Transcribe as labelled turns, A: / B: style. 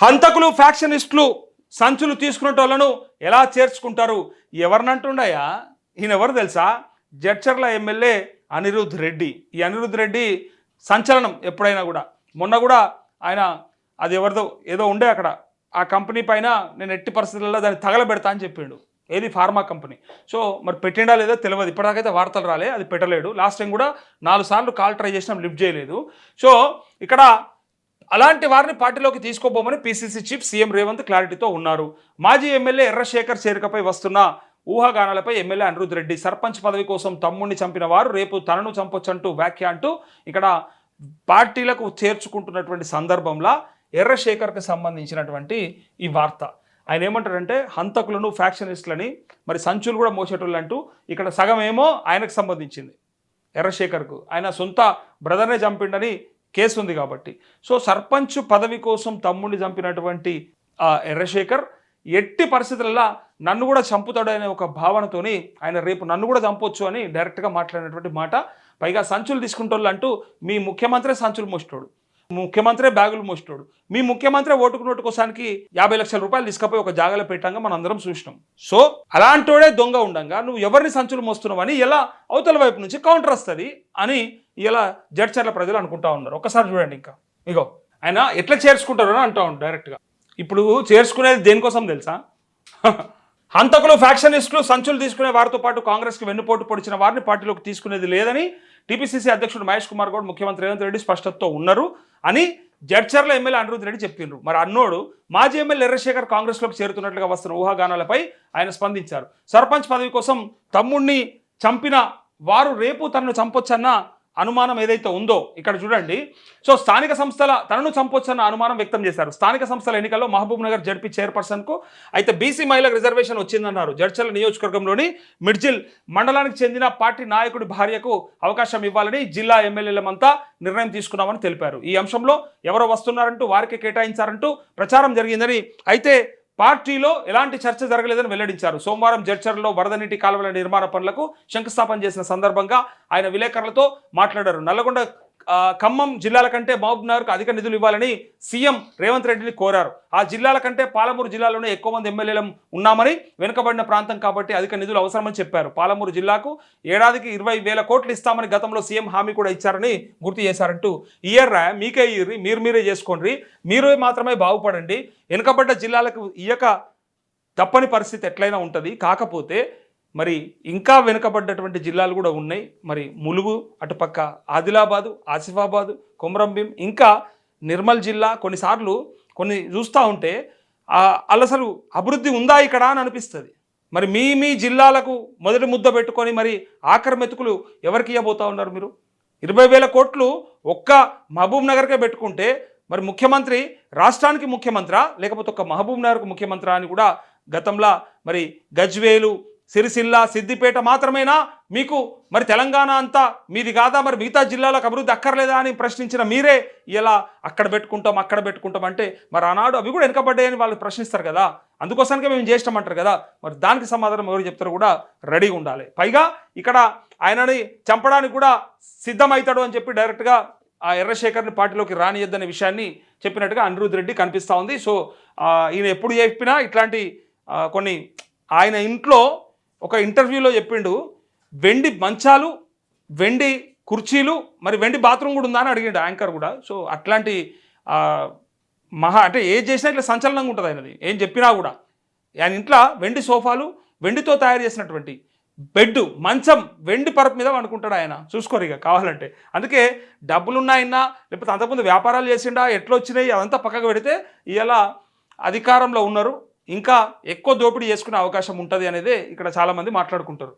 A: హంతకులు ఫ్యాక్షనిస్టులు సంచులు తీసుకునేటోళ్ళను ఎలా చేర్చుకుంటారు? ఎవరినంటుండయా ఈయన ఎవరు తెలుసా? జడ్చర్ల ఎమ్మెల్యే అనిరుద్ రెడ్డి. ఈ అనిరుద్ రెడ్డి సంచలనం ఎప్పుడైనా కూడా. మొన్న కూడా ఆయన అది ఎవరిదో ఏదో ఉండే అక్కడ. ఆ కంపెనీ పైన నేను ఎట్టి పరిస్థితుల్లో దాన్ని తగలబెడతా అని చెప్పిండు. ఏది ఫార్మా కంపెనీ. సో మరి పెట్టిండా లేదో తెలియదు. ఇప్పటిదాకైతే వార్తలు రాలే అది పెట్టలేడు లాస్ట్ టైం కూడా నాలుగు సార్లు కాల్ ట్రై చేసినాం లిఫ్ట్ చేయలేదు. సో ఇక్కడ అలాంటి వారిని పార్టీలోకి తీసుకోబోమని పీసీసీ చీఫ్ సీఎం రేవంత్ క్లారిటీతో ఉన్నారు. మాజీ ఎమ్మెల్యే ఎర్రశేఖర్ చేరికపై వస్తున్న ఊహాగానాలపై ఎమ్మెల్యే అనిరుద్ రెడ్డి సర్పంచ్ పదవి కోసం తమ్ముడిని చంపిన వారు రేపు తనను చంపొచ్చంటూ వ్యాఖ్య అంటూ ఇక్కడ పార్టీలకు చేర్చుకుంటున్నటువంటి సందర్భంలో ఎర్రశేఖర్కి సంబంధించినటువంటి ఈ వార్త. ఆయన ఏమంటారంటే హంతకులను ఫ్యాక్షనిస్టులని మరి సంచులు కూడా మోసేటోళ్ళు అంటూ ఇక్కడ సగం ఏమో ఆయనకు సంబంధించింది. ఎర్రశేఖర్కు. ఆయన సొంత బ్రదర్నే చంపిండని కేసు ఉంది కాబట్టి. సో సర్పంచ్ పదవి కోసం తమ్ముడిని చంపినటువంటి ఎర్రశేఖర్ ఎట్టి పరిస్థితులలో నన్ను కూడా చంపుతాడు అనే ఒక భావనతోని ఆయన రేపు నన్ను కూడా చంపొచ్చు అని డైరెక్ట్గా మాట్లాడినటువంటి మాట. పైగా సంచులు తీసుకుంటోళ్ళు అంటూ మీ ముఖ్యమంత్రి సంచులు మోస్తాడు ముఖ్యమంత్రి బ్యాగులు మోస్తాడు మీ ముఖ్యమంత్రి ఓటుకు నోటు కోసానికి యాభై లక్షల రూపాయలు తీసుకపోయి ఒక జాగాలో పెట్టాక మనం అందరం చూసినాం. సో అలాంటోడే దొంగ ఉండంగా నువ్వు ఎవరిని సంచులు మోస్తున్నావు అని ఎలా అవతల వైపు నుంచి కౌంటర్ వస్తుంది అని ఇలా జడ్చర్ల ప్రజలు అనుకుంటా ఉన్నారు. ఒకసారి చూడండి ఇంకా. ఇగో. ఆయన ఎట్లా చేర్చుకుంటారో అని అంటా ఉంటారు డైరెక్ట్గా ఇప్పుడు చేర్చుకునేది దేనికోసం తెలుసా? హంతకులు ఫ్యాక్షనిస్టులు సంచులు తీసుకునే వారితో పాటు కాంగ్రెస్కి వెన్నుపోటు పొడిచిన వారిని పార్టీలోకి తీసుకునేది లేదని టీపీసీసీ అధ్యక్షుడు మహేష్ కుమార్ గౌడ్ ముఖ్యమంత్రి రేవంత్ రెడ్డి స్పష్టతతో ఉన్నారు అని జడ్చర్ల ఎమ్మెల్యే అనిరుద్ రెడ్డి చెప్పిండ్రు. మరి అన్నోడు మాజీ ఎమ్మెల్యే ఎర్రశేఖర్ కాంగ్రెస్లోకి చేరుతున్నట్లుగా వస్తున్న ఊహాగానాలపై ఆయన స్పందించారు. సర్పంచ్ పదవి కోసం తమ్ముణ్ణి చంపిన వారు రేపు తనను చంపొచ్చన్న అనుమానం ఏదైతే ఉందో ఇక్కడ చూడండి. సో స్థానిక సంస్థల తనను చంపొచ్చన్న అనుమానం వ్యక్తం చేశారు. స్థానిక సంస్థల ఎన్నికల్లో మహబూబ్ నగర్ జడ్పీ చైర్పర్సన్కు అయితే బీసీ మహిళలకు రిజర్వేషన్ వచ్చిందన్నారు. జడ్చల నియోజకవర్గంలోని మిడ్జిల్ మండలానికి చెందిన పార్టీ నాయకుడి భార్యకు అవకాశం ఇవ్వాలని జిల్లా ఎమ్మెల్యేలమంతా నిర్ణయం తీసుకున్నామని తెలిపారు. ఈ అంశంలో ఎవరో వస్తున్నారంటూ వారికి కేటాయించారంటూ ప్రచారం జరిగిందని అయితే పార్టీలో ఎలాంటి చర్చ జరగలేదని వెల్లడించారు. సోమవారం జడ్చర్లో వరద నీటి కాలువల నిర్మాణ పనులకు శంకుస్థాపన చేసిన సందర్భంగా ఆయన విలేకరులతో మాట్లాడారు. నల్లగొండ ఖమ్మం జిల్లాల కంటే మహబూబ్నగర్కు అధిక నిధులు ఇవ్వాలని సీఎం రేవంత్ రెడ్డిని కోరారు. ఆ జిల్లాల కంటే పాలమూరు జిల్లాలోనే ఎక్కువ మంది ఎమ్మెల్యేలు ఉన్నామని వెనుకబడిన ప్రాంతం కాబట్టి అధిక నిధులు అవసరమని చెప్పారు. పాలమూరు జిల్లాకు ఏడాదికి ఇరవై వేల కోట్లు ఇస్తామని గతంలో సీఎం హామీ కూడా ఇచ్చారని గుర్తు చేశారంటూ ఇయర్రా మీకే ఇయ్యి మీరు మీరే చేసుకోండి మీరు మాత్రమే బాగుపడండి వెనుకబడ్డ జిల్లాలకు ఇయ్యక తప్పని పరిస్థితి ఎట్లయినా ఉంటుంది. కాకపోతే మరి ఇంకా వెనుకబడ్డటువంటి జిల్లాలు కూడా ఉన్నాయి. మరి ములుగు అటుపక్క ఆదిలాబాదు ఆసిఫాబాదు కొమరంభీం ఇంకా నిర్మల్ జిల్లా కొన్నిసార్లు కొన్ని చూస్తూ ఉంటే ఆ, అసలు అభివృద్ధి ఉందా ఇక్కడ అని అనిపిస్తుంది. మరి మీ మీ జిల్లాలకు మొదటి ముద్ద పెట్టుకొని మరి ఆఖరి మెతుకులు ఎవరికి ఇవ్వబోతా ఉన్నారు మీరు? ఇరవై వేల కోట్లు ఒక్క మహబూబ్ నగర్కే పెట్టుకుంటే మరి ముఖ్యమంత్రి రాష్ట్రానికి ముఖ్యమంత్రా లేకపోతే ఒక మహబూబ్ నగర్కు ముఖ్యమంత్రా అని కూడా గతంలో మరి గజ్వేలు సిరిసిల్ల సిద్దిపేట మాత్రమేనా? మీకు మరి తెలంగాణ అంతా మీది కాదా? మరి మిగతా జిల్లాలకు అభివృద్ధి అక్కర్లేదా అని ప్రశ్నించిన మీరే ఇలా అక్కడ పెట్టుకుంటాం అక్కడ పెట్టుకుంటాం అంటే మరి ఆనాడు అవి కూడా వెనకబడ్డాయని వాళ్ళు ప్రశ్నిస్తారు కదా. అందుకోసానికే మేము చేస్తామంటారు కదా. మరి దానికి సమాధానం ఎవరు చెప్తారు కూడా రెడీగా ఉండాలి. పైగా ఇక్కడ ఆయనని చంపడానికి కూడా సిద్ధమవుతాడు అని చెప్పి డైరెక్ట్గా ఆ ఎర్రశేఖర్ని పార్టీలోకి రానియద్దనే విషయాన్ని చెప్పినట్టుగా అనిరుద్ రెడ్డి కనిపిస్తూ ఉంది. సో ఈయన ఎప్పుడు చెప్పినా ఇట్లాంటి కొన్ని ఆయన ఇంట్లో ఒక ఇంటర్వ్యూలో చెప్పిండు వెండి మంచాలు వెండి కుర్చీలు మరి వెండి బాత్రూమ్ కూడా ఉందా? అని అడిగిండు యాంకర్ కూడా. సో అట్లాంటి మహా అంటే ఏం చేసినా ఇట్లా సంచలనంగా ఉంటుంది ఆయనది. ఏం చెప్పినా కూడా. ఆయన ఇంట్లో వెండి సోఫాలు వెండితో తయారు చేసినటువంటి బెడ్ మంచం వెండి పరపు మీద అనుకుంటాడు ఆయన. చూసుకోరు ఇక కావాలంటే. అందుకే డబ్బులు ఉన్నాయన్నా లేకపోతే అంతకుముందు వ్యాపారాలు చేసిండా ఎట్లా వచ్చినాయి అదంతా పక్కకు పెడితే ఇలా అధికారంలో ఉన్నారు. ఇంకా ఎక్కువ దోపిడీ చేసుకునే అవకాశం ఉంటుంది అనేది ఇక్కడ చాలామంది మాట్లాడుకుంటారు.